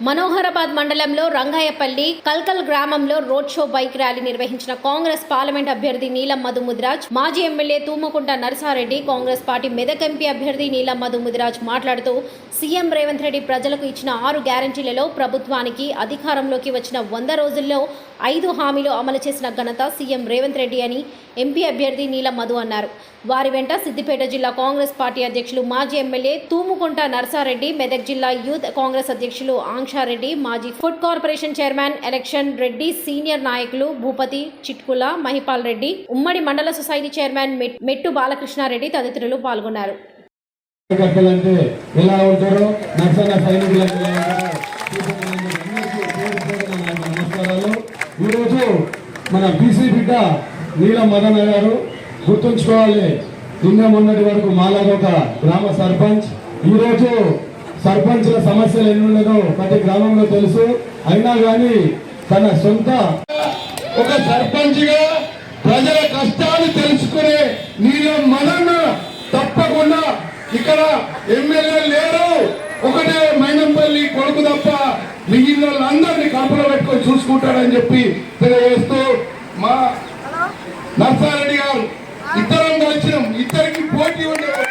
మనోహరాబాద్ మండలంలో రంగాయపల్లి కల్కల్ గ్రామంలో road show bike rally నిర్వహించిన కాంగ్రెస్ పార్లమెంట్ అభ్యర్థి నీలం మధు ముదిరాజ్ మాజీ MLA Thumakunta Narasareddy Congress party Medak MP అభ్యర్థి నీలం మధు ముదిరాజ్ మాట్లాడుతూ సీఎం రేవంత్ రెడ్డి ప్రజలకు ఇచ్చిన ఆరు గ్యారంటీలలో ప్రభుత్వానికి అధికారంలోకి వచ్చిన వంద రోజుల్లో ఐదు హామీలు అమలు చేసిన ఘనత సీఎం రేవంత్ రెడ్డి అని ఎంపీ అభ్యర్థి నీల మధు అన్నారు. వారి వెంట సిద్దిపేట జిల్లా కాంగ్రెస్ పార్టీ అధ్యక్షులు మాజీ ఎమ్మెల్యే తూముకుంట నరసారెడ్డి మెదక్ జిల్లా యూత్ కాంగ్రెస్ అధ్యక్షులు ఆంక్షారెడ్డి మాజీ food corporation chairman election Reddy senior నాయకులు భూపతి చిట్కుల మహిపాల్ రెడ్డి ఉమ్మడి మండల సొసైటీ చైర్మన్ మెట్- మెట్టు బాలకృష్ణారెడ్డి తదితరులు పాల్గొన్నారు. ఈరోజు మన బీసీ బిడ్డ నీల మదన గారు గుర్తుంచుకోవాలి. నిన్న మొన్నటి వరకు మాలాగా గ్రామ సర్పంచ్. ఈరోజు సర్పంచ్ల సమస్యలు ఎన్ని ఉండదో ప్రతి గ్రామంలో తెలుసు. అయినా కానీ తన సొంత ఒక సర్పంచ్గా ప్రజల కష్టాలు తెలుసుకునే నీలో మనన్న తప్పకుండా ఇక్కడ ఎమ్మెల్యే లేరు. ఒకటే మైనంపల్లి కొడుకు తప్ప మిగిలిన వాళ్ళందరినీ కాపులో పెట్టుకొని చూసుకుంటాడని చెప్పి తెలియజేస్తూ మా నర్సారెడ్డి గారు ఇద్దరం కలిసినాం. ఇద్దరికి పోటీ ఉండదు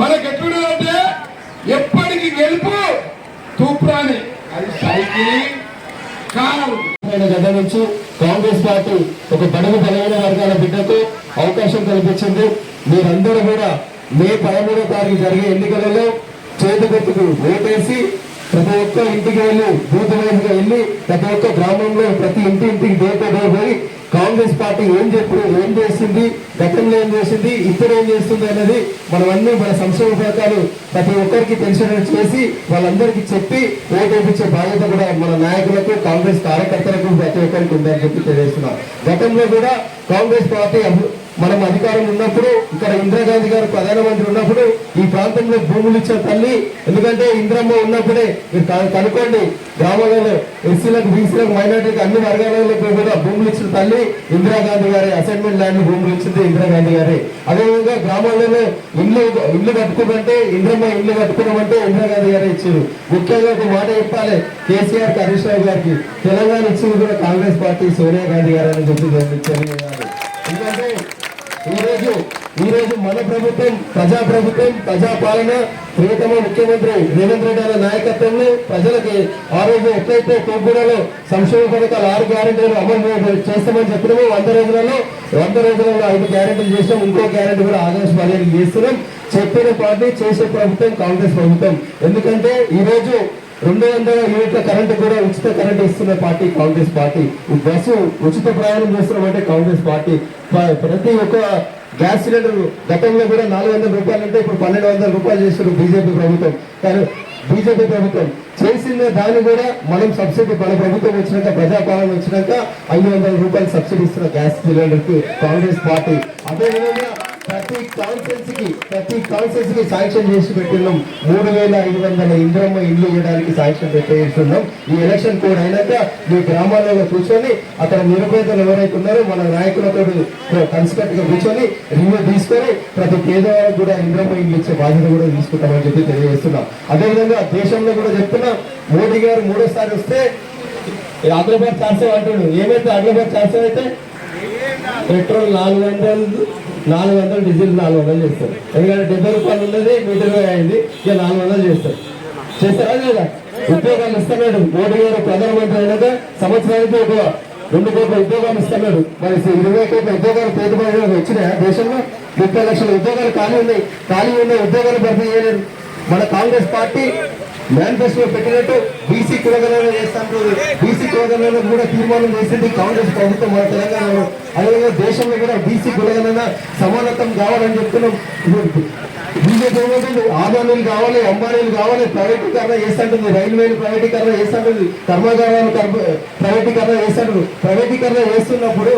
మనకు ఎట్లుండదంటే ఎప్పటికి గెలుపు తూప్రాని. అది సైకిల్ కారు గత నుంచి కాంగ్రెస్ పార్టీ ఒక బడుగు బలమైన వర్గాల బిడ్డకు అవకాశం కల్పించింది. మీరందరూ కూడా మే పదమూడో తారీఖు జరిగే ఎన్నికలలో చేతిగుర్తుకు ఓటేసి ప్రతి ఒక్క ఇంటికి వెళ్ళి బూత్ వైజ్గా వెళ్ళి ప్రతి ఒక్క గ్రామంలో ప్రతి ఇంటి ఇంటికి డోర్ టు డోర్ పోయి కాంగ్రెస్ పార్టీ ఏం చెప్పి ఏం చేసింది గతంలో ఏం చేసింది ఇప్పుడు ఏం చేస్తుంది అనేది మనం అన్ని మన సంక్షేమ పథకాలు ప్రతి ఒక్కరికి తెలిసినట్టు చేసి వాళ్ళందరికీ చెప్పి ఓటు వేయించే బాధ్యత కూడా మన నాయకులకు కాంగ్రెస్ కార్యకర్తలకు ప్రతి ఒక్కరికి ఉందని చెప్పి తెలియజేస్తున్నాం. గతంలో కూడా కాంగ్రెస్ పార్టీ మనం అధికారం ఉన్నప్పుడు ఇక్కడ ఇందిరాగాంధీ గారు ప్రధానమంత్రి ఉన్నప్పుడు ఈ ప్రాంతంలో భూములు ఇచ్చిన తల్లి. ఎందుకంటే ఇందిరమ్మ ఉన్నప్పుడే మీరు కనుక్కోండి గ్రామాలలో ఎస్సీలకు బీసీలకు మైనార్టీలకు అన్ని వర్గాలలో కూడా భూములు ఇచ్చిన తల్లి ఇందిరాగాంధీ గారి. అసైన్మెంట్ ల్యాండ్ భూములు ఇచ్చింది ఇందిరాగాంధీ గారి. అదేవిధంగా గ్రామాలలో ఇల్లు ఇల్లు కట్టుకోమంటే ఇంద్రమ్మ ఇల్లు కట్టుకున్నామంటే ఇందిరాగాంధీ గారే ఇచ్చారు. ముఖ్యంగా ఒక మాట చెప్పాలి కేసీఆర్ హరీష్ రావు గారికి. తెలంగాణ ఇచ్చింది కూడా కాంగ్రెస్ పార్టీ సోనియా గాంధీ గారు అని చెప్పి తెలియజేయాలి. ఎందుకంటే ఈ రోజు ఈ రోజు మన ప్రభుత్వం ప్రజా ప్రభుత్వం ప్రజా పాలన ప్రియతమ ముఖ్యమంత్రి రేవంత్ రెడ్డి అనే నాయకత్వంలో ప్రజలకి ఆ రోజు ఎట్లయితే తోపుగూడలో సంక్షేమ పథకాలు ఆరు గ్యారెంటీలు అమలు చేస్తామని చెప్పినామో వంద రోజులలో వంద రోజులలో ఐదు గ్యారెంటీలు చేసాం ఇంకో గ్యారెంటీ కూడా ఆగస్టు పదిహేను చేస్తున్నాం. చెప్పిన పార్టీ చేసే ప్రభుత్వం కాంగ్రెస్ ప్రభుత్వం. ఎందుకంటే ఈ రోజు రెండు వందల యూనిట్ల కరెంటు కూడా ఉచిత కరెంట్ ఇస్తున్న పార్టీ కాంగ్రెస్ పార్టీ. ఈ బస్సు ఉచిత ప్రయాణం చేస్తున్నామంటే కాంగ్రెస్ పార్టీ. ప్రతి ఒక్క గ్యాస్ సిలిండర్ గతంలో కూడా నాలుగు వందల రూపాయలు అంటే ఇప్పుడు పన్నెండు వందల రూపాయలు చేస్తున్నారు బీజేపీ ప్రభుత్వం. కానీ బీజేపీ ప్రభుత్వం చేసిన దాన్ని కూడా మనం సబ్సిడీ మన ప్రభుత్వం వచ్చినాక ప్రజాపాలన వచ్చినాక ఐదు వందల రూపాయలు సబ్సిడీ ఇస్తున్న గ్యాస్ సిలిండర్కి కాంగ్రెస్ పార్టీ. అదేవిధంగా ప్రతి కి ప్రతి కాన్సెన్సీకి శాంక్షన్ చేసి పెట్టినాం మూడు వేల ఐదు వందల ఇంద్రమ్మ ఇల్లు ఇవ్వడానికి శాంక్షన్ పెట్టేస్తున్నాం. ఈ ఎలక్షన్ కోడ్ అయినాక మీ గ్రామాలలో కూర్చొని అక్కడ నిరుపేదలు ఎవరైతే ఉన్నారో మన నాయకులతో కన్సల్ట్గా కూర్చొని రివ్యూ తీసుకొని ప్రతి పేదవాళ్ళకు కూడా ఇంద్రమ్మ ఇల్లు ఇచ్చే బాధ్యత కూడా తీసుకుంటామని చెప్పి తెలియజేస్తున్నాం. అదేవిధంగా దేశంలో కూడా చెప్తున్నా మోడీ గారు మూడోసారి వస్తే అగ్రబాద్ చాన్సే అంటాడు ఏమైతే అగ్రబాద్ చాన్సే అయితే పెట్రోల్ నాలుగు వందలు నాలుగు వందలు డీజిల్ నాలుగు వందలు చేస్తారు. ఎందుకంటే డెబ్బై రూపాయలు ఉన్నది నూట ఇరవై అయింది ఇక నాలుగు వందలు చేస్తారు. చేస్తారా లేదా? ఉద్యోగాలు ఇస్తున్నాడు మోడీ గారు ప్రధానమంత్రి అయినాక సంవత్సరానికి ఒక రెండు కోట్ల ఉద్యోగాలు ఇస్తున్నాడు మరి ఇరవై కోట్ల ఉద్యోగాలు పేద ప్రజలకు వచ్చినాయా దేశంలో? ముప్పై లక్షల ఉద్యోగాలు ఖాళీ ఉన్నాయి. ఖాళీ ఉన్న ఉద్యోగాలు భర్తీ చేయలేదు మన కాంగ్రెస్ పార్టీ మేనిఫెస్టో పెట్టినట్టు బీసీ కులగణన చేస్తాను బీసీ కులగణన కూడా తీర్మానం చేసింది కాంగ్రెస్ ప్రభుత్వం మన తెలంగాణలో. అదేవిధంగా దేశంలో కూడా బీసీ కులగణన సమానత్వం కావాలని చెప్తున్నాం. బీజేపీ ఏమంటుంది ఆదానీలు కావాలి అంబానీలు కావాలి ప్రైవేటీకరణ చేస్తుంటుంది. రైల్వేలు ప్రైవేటీకరణ చేస్తుంటుంది. కర్మాగారాలు ప్రైవేటీకరణ చేస్తుంటారు ప్రైవేటీకరణ చేస్తున్నప్పుడు